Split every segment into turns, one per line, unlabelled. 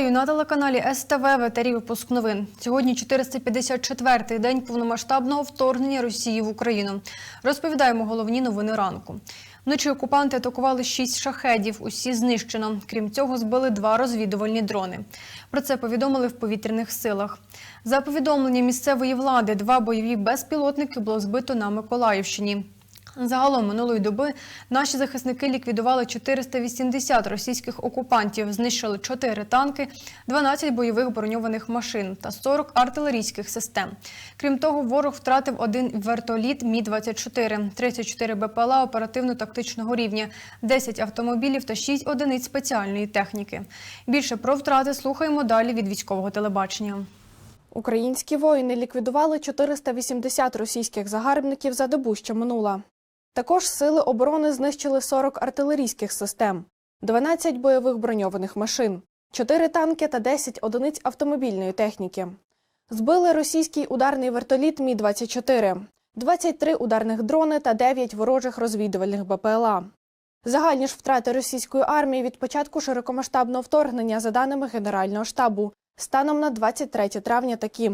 Вітаю на телеканалі СТВ в етері випуск новин. Сьогодні 454-й день повномасштабного вторгнення Росії в Україну. Розповідаємо головні новини ранку. Вночі окупанти атакували шість шахедів. Усі знищено. Крім цього, збили два розвідувальні дрони. Про це повідомили в повітряних силах. За повідомленням місцевої влади, два бойові безпілотники було збито на Миколаївщині. Загалом минулої доби наші захисники ліквідували 480 російських окупантів, знищили 4 танки, 12 бойових броньованих машин та 40 артилерійських систем. Крім того, ворог втратив один вертоліт Мі-24, 34 БПЛА оперативно-тактичного рівня, 10 автомобілів та 6 одиниць спеціальної техніки. Більше про втрати слухаємо далі від військового телебачення.
Українські воїни ліквідували 480 російських загарбників за добу, що минула. Також сили оборони знищили 40 артилерійських систем, 12 бойових броньованих машин, 4 танки та 10 одиниць автомобільної техніки. Збили російський ударний вертоліт Мі-24, 23 ударних дрони та 9 ворожих розвідувальних БПЛА. Загальні ж втрати російської армії від початку широкомасштабного вторгнення, за даними Генерального штабу, станом на 23 травня такі.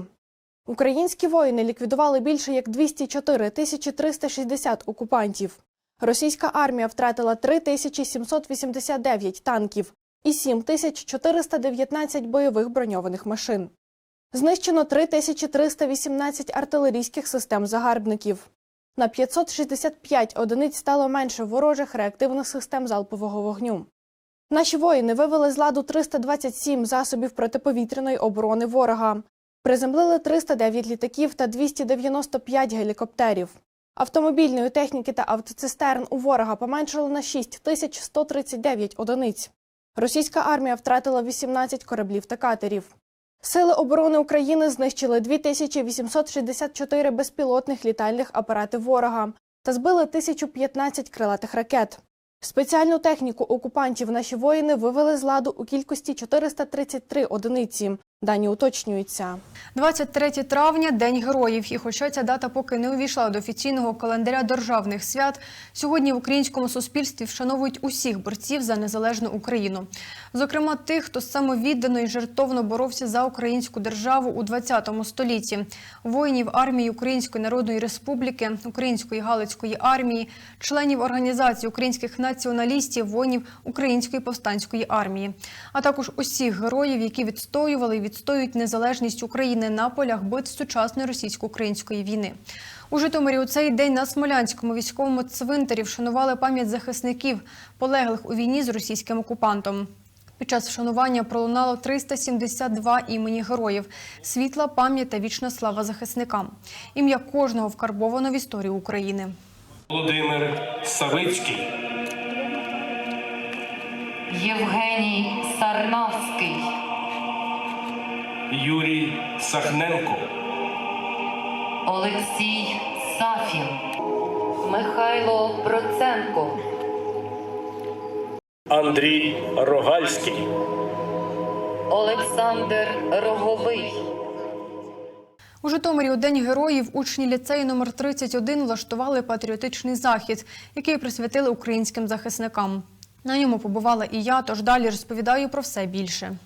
Українські воїни ліквідували більше як 204 тисячі 360 окупантів. Російська армія втратила 3789 танків і 7419 бойових броньованих машин. Знищено 3318 артилерійських систем загарбників. На 565 одиниць стало менше ворожих реактивних систем залпового вогню. Наші воїни вивели з ладу 327 засобів протиповітряної оборони ворога. Приземлили 309 літаків та 295 гелікоптерів. Автомобільної техніки та автоцистерн у ворога поменшало на 6139 одиниць. Російська армія втратила 18 кораблів та катерів. Сили оборони України знищили 2864 безпілотних літальних апарати ворога та збили 1015 крилатих ракет. Спеціальну техніку окупантів наші воїни вивели з ладу у кількості 433 одиниці. Дані уточнюються.
23 травня День героїв. І хоча ця дата поки не увійшла до офіційного календаря державних свят, сьогодні в українському суспільстві вшановують усіх борців за незалежну Україну. Зокрема, тих, хто самовіддано і жертовно боровся за українську державу у 20 столітті, воїнів армії Української Народної Республіки, Української Галицької армії, членів організації українських націоналістів, воїнів Української повстанської армії, а також усіх героїв, які відстоювали відстоюють незалежність України на полях битв сучасної російсько-української війни. У Житомирі у цей день на Смолянському військовому цвинтарі вшанували пам'ять захисників, полеглих у війні з російським окупантом. Під час вшанування пролунало 372 імені героїв, світла, пам'ять та вічна слава захисникам. Ім'я кожного вкарбовано в історію України.
Володимир Савицький,
Євгеній Сарнавський,
Юрій Сахненко,
Олексій Сафін, Михайло Проценко,
Андрій Рогальський,
Олександр Роговий,
У Житомирі у День героїв учні ліцею номер 31 влаштували патріотичний захід, який присвятили українським захисникам. На ньому побувала і я, тож далі розповідаю про все більше.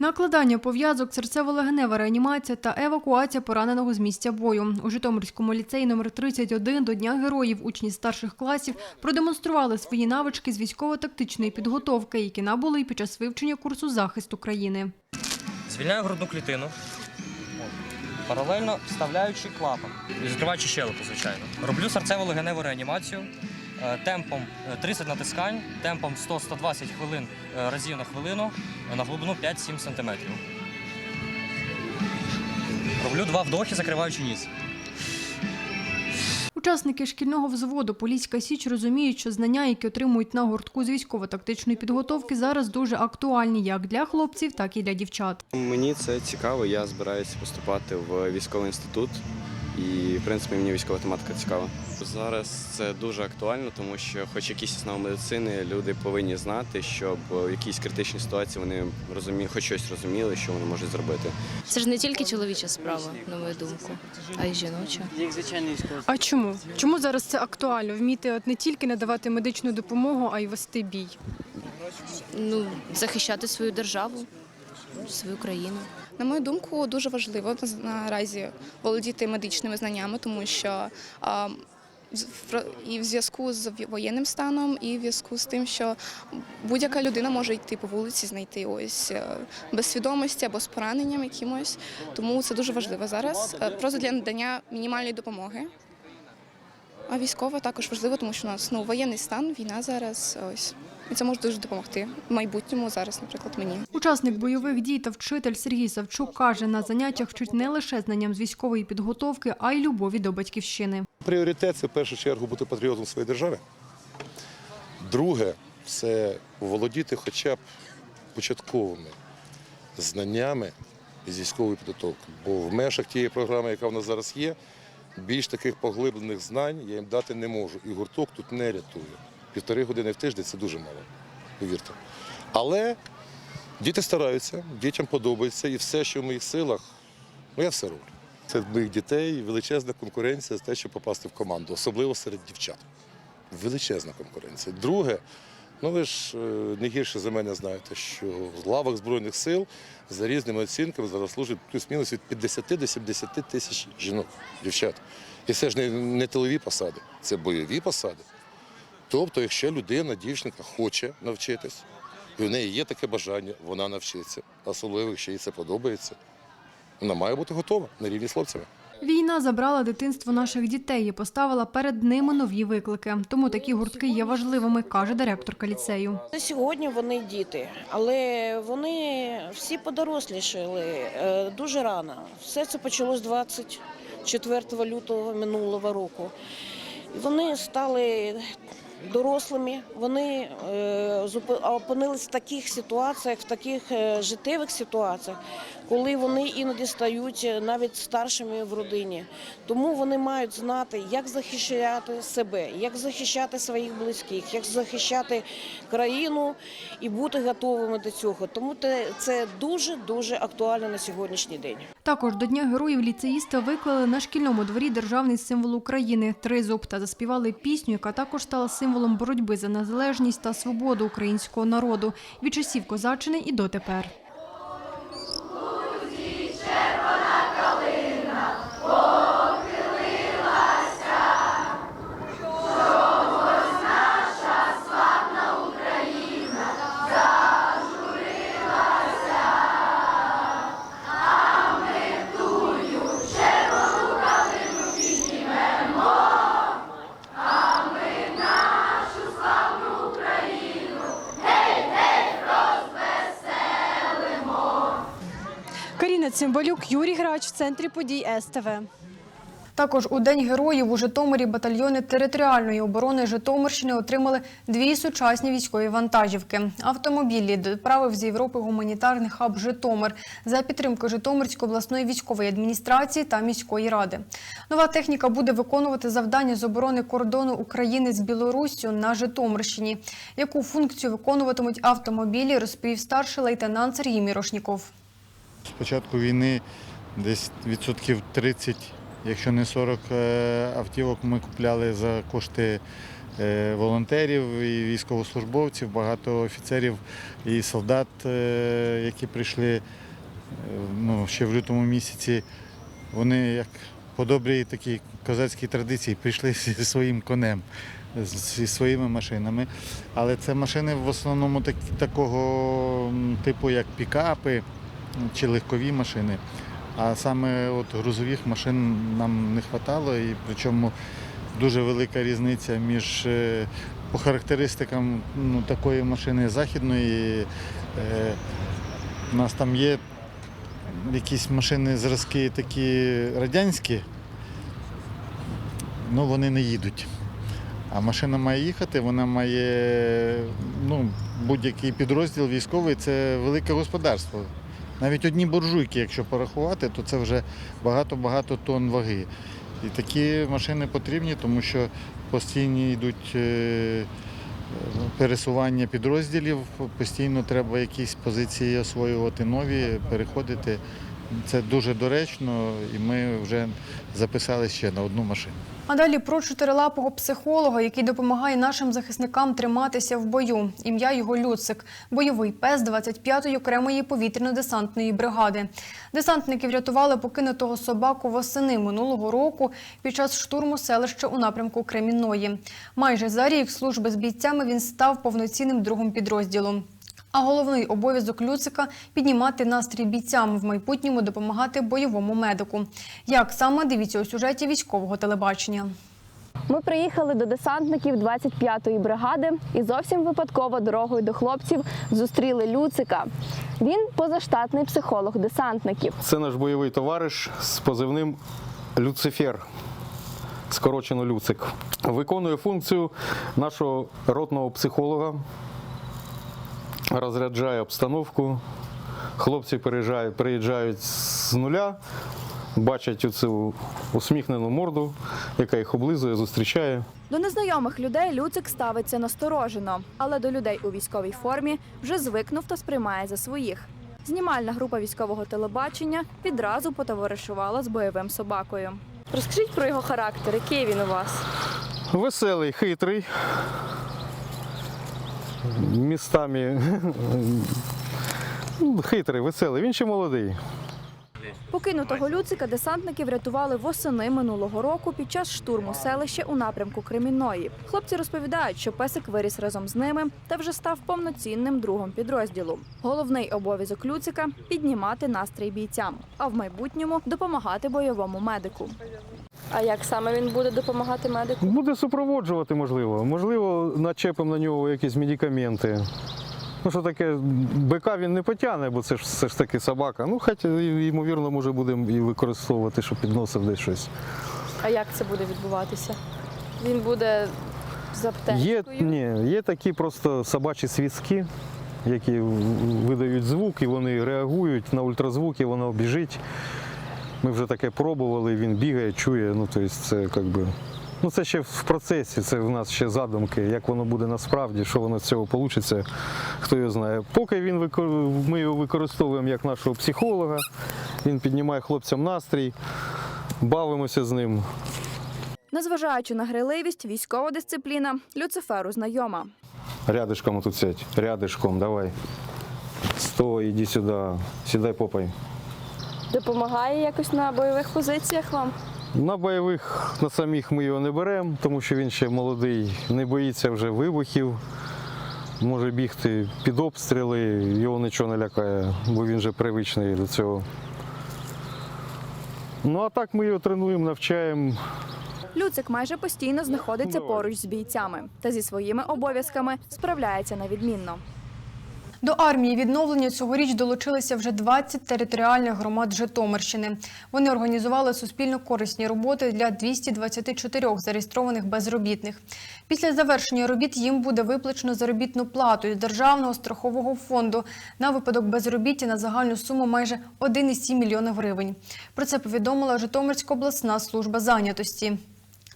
Накладання пов'язок, серцево-легенева реанімація та евакуація пораненого з місця бою. У Житомирському ліцеї номер 31 до Дня героїв учні старших класів продемонстрували свої навички з військово-тактичної підготовки, які набули під час вивчення курсу захисту країни.
Звільняю грудну клітину, паралельно вставляючи клапан і закриваючи щелепу, звичайно. Роблю серцево-легеневу реанімацію темпом е, 30 натискань, темпом 100-120 хвилин е, разів на хвилину е, на глибину 5-7 см. Роблю два вдохи, закриваючи ніс.
Учасники шкільного взводу Поліська Січ розуміють, що знання, які отримують на гуртку з військово-тактичної підготовки, зараз дуже актуальні як для хлопців, так і для дівчат.
Мені це цікаво. Я збираюся поступати в військовий інститут, і в принципі мені військова тематика цікава. Зараз це дуже актуально, тому що, хоч якісь основи медицини, люди повинні знати, щоб в якійсь критичній ситуації вони розумі... хоч щось розуміли, що вони можуть зробити.
Це ж не тільки чоловіча справа, на мою думку, а й жіноча.
А чому? Чому зараз це актуально? Вміти от не тільки надавати медичну допомогу, а й вести бій.
Ну, захищати свою державу. Свою країну.
На мою думку, дуже важливо наразі володіти медичними знаннями, тому що і в зв'язку з воєнним станом, і в зв'язку з тим, що будь-яка людина може йти по вулиці, знайти ось е, без свідомості або з пораненням якимось. Тому це дуже важливо зараз. Е, Просто для надання мінімальної допомоги. А військова також важливо, тому що у нас ну воєнний стан, війна зараз. Ось і це може дуже допомогти в майбутньому зараз, наприклад, мені.
Учасник бойових дій та вчитель Сергій Савчук каже, на заняттях вчуть не лише знанням з військової підготовки, а й любові до батьківщини.
Пріоритет це в першу чергу бути патріотом своєї держави. Друге це володіти хоча б початковими знаннями з військової підготовки. Бо в межах тієї програми, яка в нас зараз є, більш таких поглиблених знань я їм дати не можу. І гурток тут не рятує. Півтори години в тиждень це дуже мало, повірте. Але діти стараються, дітям подобається, і все, що в моїх силах, ну я все роблю. Це моїх дітей величезна конкуренція за те, щоб попасти в команду, особливо серед дівчат. Величезна конкуренція. Друге, ну ви ж е, не гірше за мене знаєте, що в лавах Збройних сил за різними оцінками зараз служить плюс-мінус від 50 до 70 тисяч жінок, дівчат. І це ж не, не тилові посади, це бойові посади. Тобто, якщо людина, дівчинка хоче навчитись, і в неї є таке бажання, вона навчиться. Особливо, якщо їй це подобається. Вона має бути готова на рівні з хлопцями.
Війна забрала дитинство наших дітей і поставила перед ними нові виклики. Тому такі гуртки є важливими, каже директорка ліцею.
На Сьогодні вони діти, але вони всі подорослішали е, дуже рано. Все це почалось 24 лютого минулого року. Вони стали дорослими, вони е, зупи- в таких ситуаціях, в таких е, життєвих ситуаціях, коли вони іноді стають е, навіть старшими в родині. Тому вони мають знати, як захищати себе, як захищати своїх близьких, як захищати країну і бути готовими до цього. Тому це дуже дуже актуально на сьогоднішній день.
Також до Дня героїв ліцеїсти виклали на шкільному дворі державний символ України – тризуб та заспівали пісню, яка також стала символом боротьби за незалежність та свободу українського народу від часів козаччини і дотепер.
Каріна Цимбалюк, Юрій Грач в центрі подій СТВ.
Також у День героїв у Житомирі батальйони територіальної оборони Житомирщини отримали дві сучасні військові вантажівки. Автомобілі доправив з Європи гуманітарний хаб Житомир за підтримки Житомирської обласної військової адміністрації та міської ради. Нова техніка буде виконувати завдання з оборони кордону України з Білоруссю на Житомирщині. Яку функцію виконуватимуть автомобілі, розповів старший лейтенант Сергій Мірошніков.
З початку війни десь відсотків 30, якщо не 40 е, автівок ми купляли за кошти е, волонтерів і військовослужбовців, багато офіцерів і солдат, е, які прийшли ну, ще в лютому місяці. Вони як по добрій такій козацькій традиції прийшли зі своїм конем, зі своїми машинами. Але це машини в основному так, такого типу, як пікапи чи легкові машини. А саме от грузових машин нам не вистачало, і причому дуже велика різниця між е, по характеристикам ну, такої машини західної. Е, у нас там є якісь машини, зразки такі радянські, ну вони не їдуть. А машина має їхати, вона має ну, будь-який підрозділ військовий це велике господарство. Навіть одні буржуйки, якщо порахувати, то це вже багато-багато тонн ваги. І такі машини потрібні, тому що постійні йдуть е, пересування підрозділів, постійно треба якісь позиції освоювати нові, переходити. Це дуже доречно, і ми вже записали ще на одну машину.
А далі про чотирилапого психолога, який допомагає нашим захисникам триматися в бою. Ім'я його Люцик, бойовий пес 25-ї окремої повітряно-десантної бригади. Десантники врятували покинутого собаку восени минулого року під час штурму селища у напрямку Кремінної. Майже за рік служби з бійцями він став повноцінним другом підрозділу. А головний обов'язок Люцика – піднімати настрій бійцям, в майбутньому допомагати бойовому медику. Як саме дивіться у сюжеті військового телебачення.
Ми приїхали до десантників 25-ї бригади і зовсім випадково дорогою до хлопців зустріли Люцика. Він позаштатний психолог десантників.
Це наш бойовий товариш з позивним Люцифер, скорочено Люцик. Виконує функцію нашого ротного психолога, розряджає обстановку. Хлопці приїжджають, приїжджають з нуля, бачать оцю усміхнену морду, яка їх облизує, зустрічає.
До незнайомих людей Люцик ставиться насторожено, але до людей у військовій формі вже звикнув та сприймає за своїх. Знімальна група військового телебачення відразу потоваришувала з бойовим собакою. Розкажіть про його характер, який він у вас?
Веселий, хитрий. Містами ну, хитрий, веселий. Він ще молодий.
Покинутого Люцика десантники врятували восени минулого року під час штурму селища у напрямку Кремінної. Хлопці розповідають, що песик виріс разом з ними та вже став повноцінним другом підрозділу. Головний обов'язок Люцика піднімати настрій бійцям, а в майбутньому допомагати бойовому медику. А як саме він буде допомагати медику?
Буде супроводжувати, можливо. Можливо, начепимо на нього якісь медикаменти. Ну, що таке, бика він не потягне, бо це ж все ж таки собака. Ну, хоча, ймовірно, може, будемо і використовувати, щоб підносив десь щось.
А як це буде відбуватися? Він буде з
Є, ні, є такі просто собачі свістки, які видають звук і вони реагують на ультразвук, і воно біжить. Ми вже таке пробували, він бігає, чує. Ну, тобто це як би. Ну, це ще в процесі, це в нас ще задумки, як воно буде насправді, що воно з цього вийде, хто його знає. Поки він викор- ми його використовуємо як нашого психолога, він піднімає хлопцям настрій, бавимося з ним.
Незважаючи на грайливість, військова дисципліна Люциферу знайома.
Рядышком тут сядь, рядышком, давай. Стой, іди сюди, сідай попой.
Допомагає якось на бойових позиціях вам?
На бойових на самих ми його не беремо, тому що він ще молодий, не боїться вже вибухів, може бігти під обстріли, його нічого не лякає, бо він вже привичний до цього. Ну а так ми його тренуємо, навчаємо.
Люцик майже постійно знаходиться поруч з бійцями та зі своїми обов'язками справляється на відмінно.
До армії відновлення цьогоріч долучилися вже 20 територіальних громад Житомирщини. Вони організували суспільно корисні роботи для 224 зареєстрованих безробітних. Після завершення робіт їм буде виплачено заробітну плату із державного страхового фонду на випадок безробіття на загальну суму майже 1,7 мільйона гривень. Про це повідомила Житомирська обласна служба зайнятості.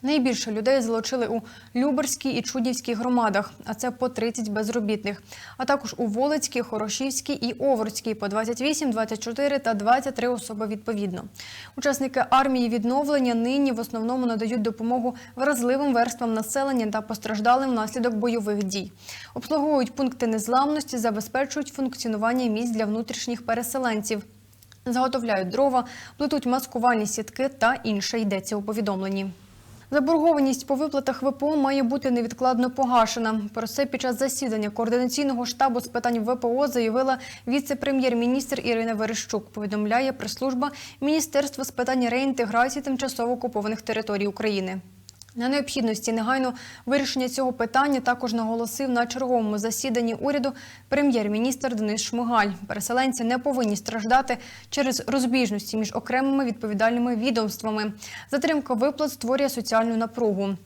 Найбільше людей залучили у Люберській і Чуднівській громадах, а це по 30 безробітних, а також у Волицькій, Хорошівській і Овруцькій по 28, 24 та 23 особи відповідно. Учасники армії відновлення нині в основному надають допомогу вразливим верствам населення та постраждалим внаслідок бойових дій. Обслуговують пункти незламності, забезпечують функціонування місць для внутрішніх переселенців. Заготовляють дрова, плетуть маскувальні сітки та інше йдеться у повідомленні. Заборгованість по виплатах ВПО має бути невідкладно погашена. Про це під час засідання координаційного штабу з питань ВПО заявила віце-прем'єр-міністр Ірина Верещук. Повідомляє прес-служба Міністерства з питань реінтеграції тимчасово окупованих територій України. На необхідності негайно вирішення цього питання також наголосив на черговому засіданні уряду прем'єр-міністр Денис Шмигаль. Переселенці не повинні страждати через розбіжності між окремими відповідальними відомствами. Затримка виплат створює соціальну напругу.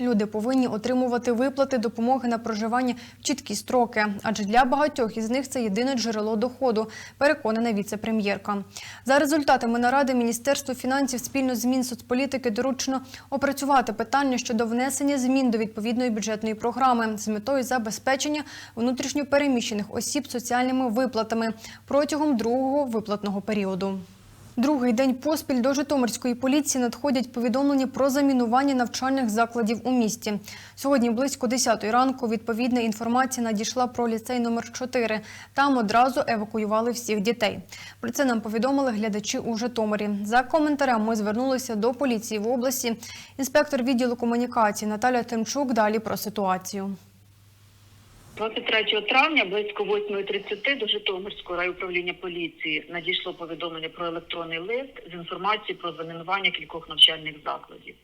Люди повинні отримувати виплати допомоги на проживання в чіткі строки, адже для багатьох із них це єдине джерело доходу, переконана віце-прем'єрка. За результатами наради Міністерство фінансів спільно з Мінсоцполітики доручено опрацювати питання щодо внесення змін до відповідної бюджетної програми з метою забезпечення внутрішньопереміщених осіб соціальними виплатами протягом другого виплатного періоду. Другий день поспіль до Житомирської поліції надходять повідомлення про замінування навчальних закладів у місті. Сьогодні близько 10 ранку відповідна інформація надійшла про ліцей номер 4 Там одразу евакуювали всіх дітей. Про це нам повідомили глядачі у Житомирі. За коментарем ми звернулися до поліції в області. Інспектор відділу комунікації Наталя Тимчук далі про ситуацію.
23 травня близько 8.30 до Житомирського райуправління поліції надійшло повідомлення про електронний лист з інформацією про замінування кількох навчальних закладів.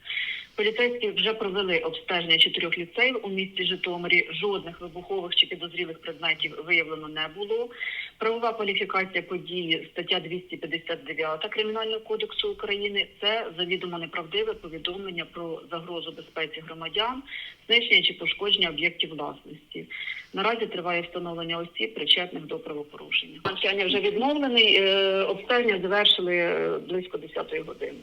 Поліцейські вже провели обстеження чотирьох ліцеїв у місті Житомирі. Жодних вибухових чи підозрілих предметів виявлено не було. Правова кваліфікація події стаття 259 Кримінального кодексу України це завідомо неправдиве повідомлення про загрозу безпеці громадян, знищення чи пошкодження об'єктів власності. Наразі триває встановлення осіб, причетних до правопорушення. Навчання вже відновлений. е, Обстеження завершили е, близько 10-ї години.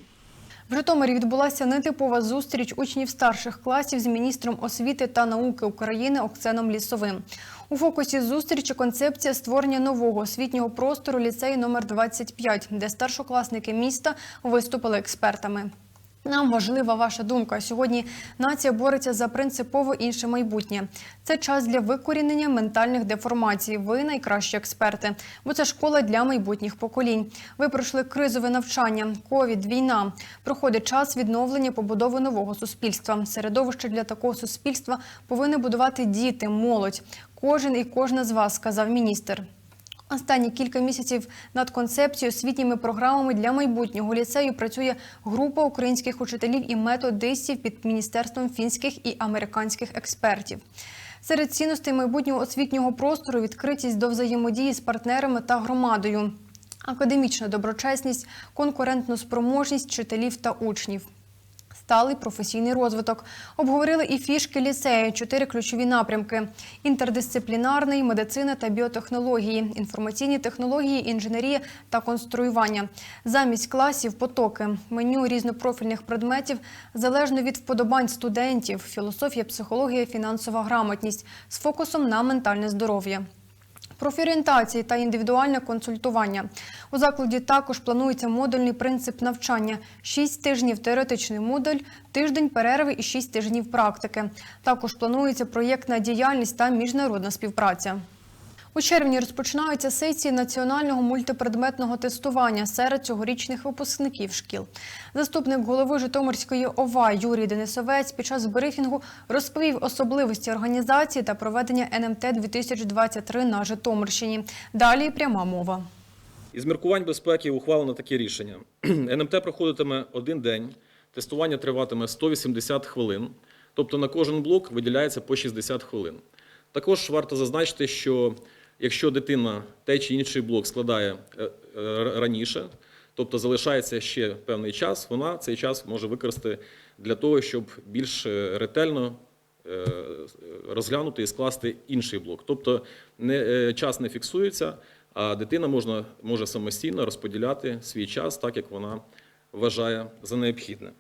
В Житомирі відбулася нетипова зустріч учнів старших класів з міністром освіти та науки України Оксеном Лісовим. У фокусі зустрічі концепція створення нового освітнього простору ліцею номер 25, де старшокласники міста виступили експертами. Нам важлива ваша думка. Сьогодні нація бореться за принципово інше майбутнє. Це час для викорінення ментальних деформацій. Ви найкращі експерти, бо це школа для майбутніх поколінь. Ви пройшли кризове навчання, ковід, війна. Проходить час відновлення побудови нового суспільства. Середовище для такого суспільства повинні будувати діти, молодь. Кожен і кожна з вас, сказав міністр. Останні кілька місяців над концепцією освітніми програмами для майбутнього ліцею працює група українських учителів і методистів під міністерством фінських і американських експертів. Серед цінностей майбутнього освітнього простору відкритість до взаємодії з партнерами та громадою, академічна доброчесність, конкурентну спроможність вчителів та учнів. Сталий професійний розвиток. Обговорили і фішки ліцею, чотири ключові напрямки: інтердисциплінарний, медицина та біотехнології, інформаційні технології, інженерія та конструювання. Замість класів потоки, меню різнопрофільних предметів залежно від вподобань студентів, філософія, психологія, фінансова грамотність з фокусом на ментальне здоров'я. Профорієнтації та індивідуальне консультування. У закладі також планується модульний принцип навчання: 6 тижнів теоретичний модуль, тиждень перерви і 6 тижнів практики. Також планується проєктна діяльність та міжнародна співпраця. У червні розпочинаються сесії національного мультипредметного тестування серед цьогорічних випускників шкіл. Заступник голови Житомирської ОВА Юрій Денисовець під час брифінгу розповів особливості організації та проведення НМТ 2023 на Житомирщині. Далі пряма мова.
Із міркувань безпеки ухвалено таке рішення. НМТ проходитиме один день, тестування триватиме 180 хвилин, тобто на кожен блок виділяється по 60 хвилин. Також варто зазначити, що якщо дитина той чи інший блок складає е, е, раніше, тобто залишається ще певний час, вона цей час може використати для того, щоб більш е, ретельно розглянути і скласти інший блок. Тобто не, час не фіксується, а дитина можна, може самостійно розподіляти свій час так, як вона вважає за необхідне.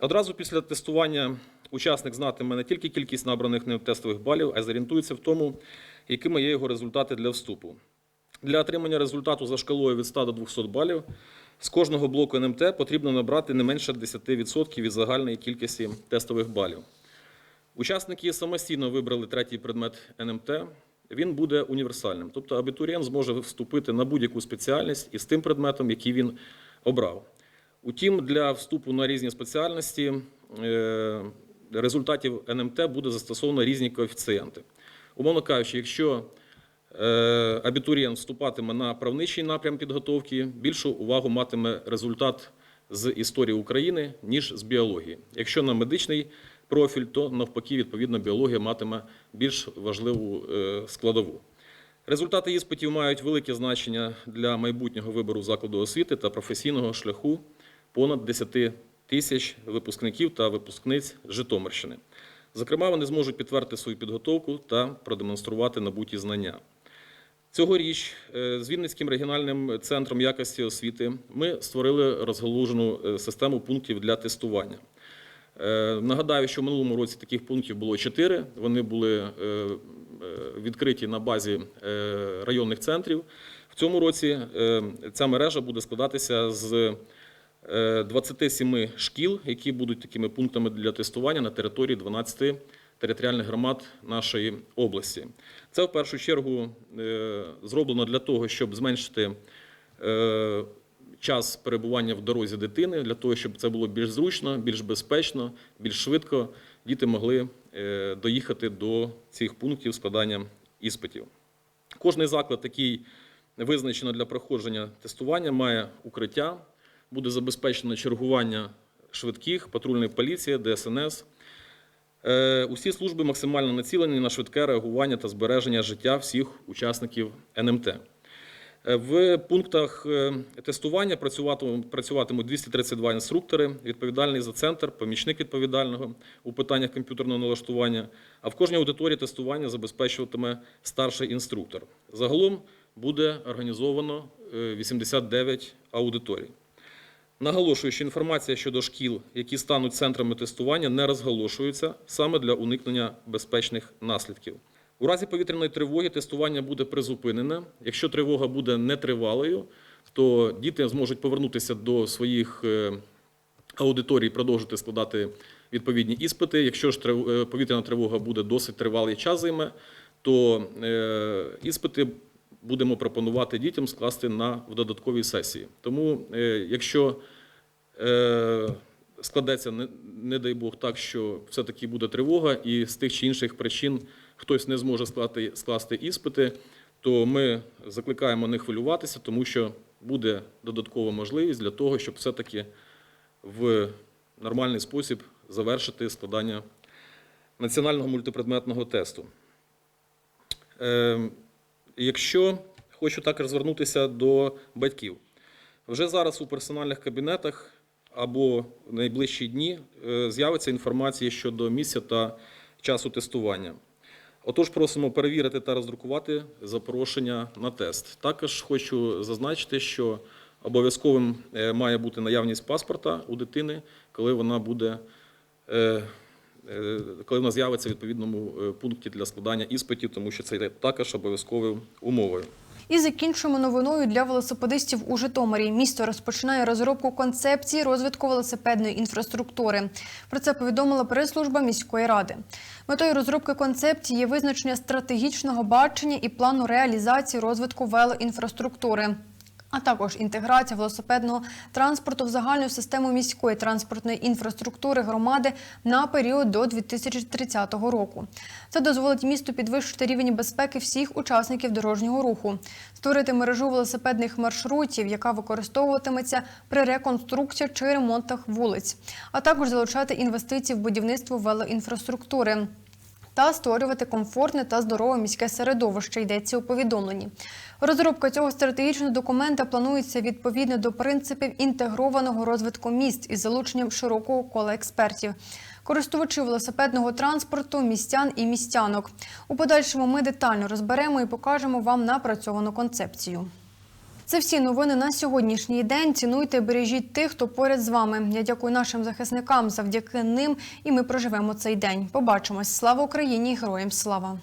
Одразу після тестування учасник знатиме не тільки кількість набраних ним тестових балів, а й зорієнтується в тому, якими є його результати для вступу. Для отримання результату за шкалою від 100 до 200 балів з кожного блоку НМТ потрібно набрати не менше 10% від загальної кількості тестових балів. Учасники самостійно вибрали третій предмет НМТ. Він буде універсальним, тобто абітурієнт зможе вступити на будь-яку спеціальність із тим предметом, який він обрав. Утім, для вступу на різні спеціальності е, результатів НМТ буде застосовано різні коефіцієнти. Умовно кажучи, якщо е, абітурієнт вступатиме на правничий напрям підготовки, більшу увагу матиме результат з історії України, ніж з біології. Якщо на медичний профіль, то навпаки, відповідно, біологія матиме більш важливу е, складову. Результати іспитів мають велике значення для майбутнього вибору закладу освіти та професійного шляху понад 10 тисяч випускників та випускниць Житомирщини. Зокрема, вони зможуть підтвердити свою підготовку та продемонструвати набуті знання. Цьогоріч е, з Вінницьким регіональним центром якості освіти ми створили розгалужену е, систему пунктів для тестування. Е, Нагадаю, що в минулому році таких пунктів було чотири. Вони були відкриті на базі районних центрів. В цьому році ця мережа буде складатися з 27 шкіл, які будуть такими пунктами для тестування на території 12 територіальних громад нашої області. Це в першу чергу е, зроблено для того, щоб зменшити е, час перебування в дорозі дитини, для того, щоб це було більш зручно, більш безпечно, більш швидко діти могли е, доїхати до цих пунктів складання іспитів. Кожний заклад, який визначено для проходження тестування, має укриття, буде забезпечено чергування швидких, патрульної поліції, ДСНС. Е, Усі служби максимально націлені на швидке реагування та збереження життя всіх учасників НМТ. Е, В пунктах е, тестування працюватимуть, працюватимуть 232 інструктори, відповідальний за центр, помічник відповідального у питаннях комп'ютерного налаштування, а в кожній аудиторії тестування забезпечуватиме старший інструктор. Загалом буде організовано е, 89 аудиторій. Наголошую, що інформація щодо шкіл, які стануть центрами тестування, не розголошується саме для уникнення безпечних наслідків. У разі повітряної тривоги тестування буде призупинене. Якщо тривога буде нетривалою, то діти зможуть повернутися до своїх е, аудиторій продовжити складати відповідні іспити. Якщо ж е, повітряна тривога буде досить тривалий час займе, то е, іспити будемо пропонувати дітям скласти на в додатковій сесії. Тому, е, якщо е, складеться, не, дай Бог, так, що все-таки буде тривога, і з тих чи інших причин хтось не зможе скласти, скласти іспити, то ми закликаємо не хвилюватися, тому що буде додаткова можливість для того, щоб все-таки в нормальний спосіб завершити складання національного мультипредметного тесту. Е, Якщо хочу також звернутися до батьків, вже зараз у персональних кабінетах або в найближчі дні е, з'явиться інформація щодо місця та часу тестування. Отож, просимо перевірити та роздрукувати запрошення на тест. Також хочу зазначити, що обов'язковим е, має бути наявність паспорта у дитини, коли вона буде. Е, Коли вона з'явиться в відповідному е, пункті для складання іспитів, тому що це є також обов'язковою умовою.
І закінчуємо новиною для велосипедистів у Житомирі. Місто розпочинає розробку концепції розвитку велосипедної інфраструктури. Про це повідомила прес-служба міської ради. Метою розробки концепції є визначення стратегічного бачення і плану реалізації розвитку велоінфраструктури. А також інтеграція велосипедного транспорту в загальну систему міської транспортної інфраструктури громади на період до 2030 року. Це дозволить місту підвищити рівень безпеки всіх учасників дорожнього руху, створити мережу велосипедних маршрутів, яка використовуватиметься при реконструкції чи ремонтах вулиць, а також залучати інвестиції в будівництво велоінфраструктури та створювати комфортне та здорове міське середовище, йдеться у повідомленні. Розробка цього стратегічного документа планується відповідно до принципів інтегрованого розвитку міст із залученням широкого кола експертів. Користувачі велосипедного транспорту, містян і містянок. У подальшому ми детально розберемо і покажемо вам напрацьовану концепцію. Це всі новини на сьогоднішній день. Цінуйте, бережіть тих, хто поряд з вами. Я дякую нашим захисникам. Завдяки ним і ми проживемо цей день. Побачимось. Слава Україні! Героям слава!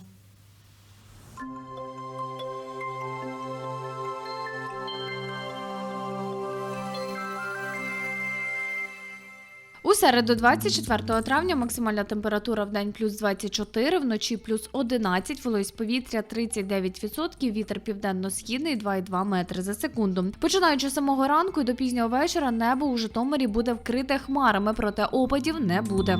У середу 24 травня максимальна температура в день плюс 24, вночі плюс 11, вологість повітря 39%, вітер південно-східний 2,2 метри за секунду. Починаючи з самого ранку і до пізнього вечора, небо у Житомирі буде вкрите хмарами, проте опадів не буде.